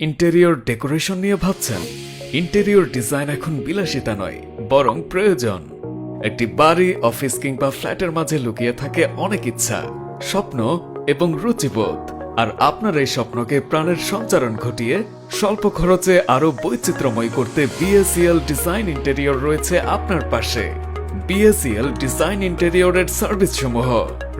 Interior decoration নিয়ে ভাবছেন। Interior design এখন বিলাসিতা নয়, বরং প্রয়োজন। একটি বাড়ি, অফিস কিংবা ফ্ল্যাটের মাঝে লুকিয়ে থাকে অনেক ইচ্ছা, স্বপ্ন এবং রুচিবোধ। আর আপনার এই স্বপ্নকে প্রাণের সঞ্চারণ ঘটিয়ে স্বল্প খরচে আরও বৈচিত্র্যময় করতে বিএসিএল ডিজাইন ইন্টেরিয়র রয়েছে আপনার পাশে। বিএসিএল ডিজাইন ইন্টেরিয়রের সার্ভিস সমূহ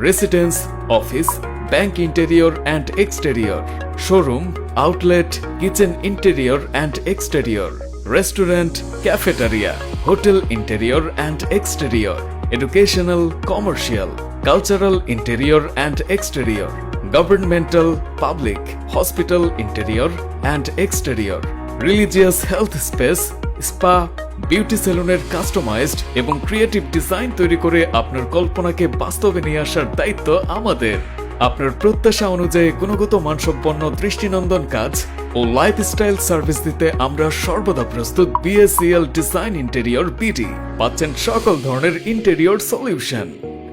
residence office bank interior and exterior. Showroom, outlet, kitchen interior and exterior. Restaurant, cafeteria, hotel interior and exterior. Educational, commercial, cultural interior and exterior. Governmental, public, hospital interior and exterior. Religious health space, spa, beauty সেলুনের customised এবং creative design তৈরি করে আপনার কল্পনাকে বাস্তবে নিয়ে আসার দায়িত্ব আমাদের। আপনার প্রত্যাশা অনুযায়ী গুণগত মানসম্পন্ন দৃষ্টিনন্দন কাজ ও লাইফস্টাইল সার্ভিস দিতে আমরা সর্বদা প্রস্তুত বিএসসিএল ডিজাইন ইন্টেরিয়র বিডি পাচ্ছেন সকল ধরনের ইন্টেরিয়র সলিউশন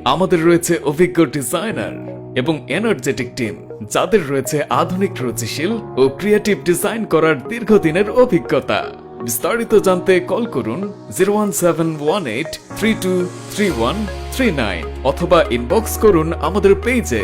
আমাদের রয়েছে অভিজ্ঞ ডিজাইনার এবং এনার্জেটিক টিম যাদের রয়েছে আধুনিক রুচিশীল ও ক্রিয়েটিভ ডিজাইন করার দীর্ঘদিনের অভিজ্ঞতা। বিস্তারিত জানতে কল করুন zero one seven one eight three two three one three nine অথবা ইনবক্স করুন আমাদের পেজে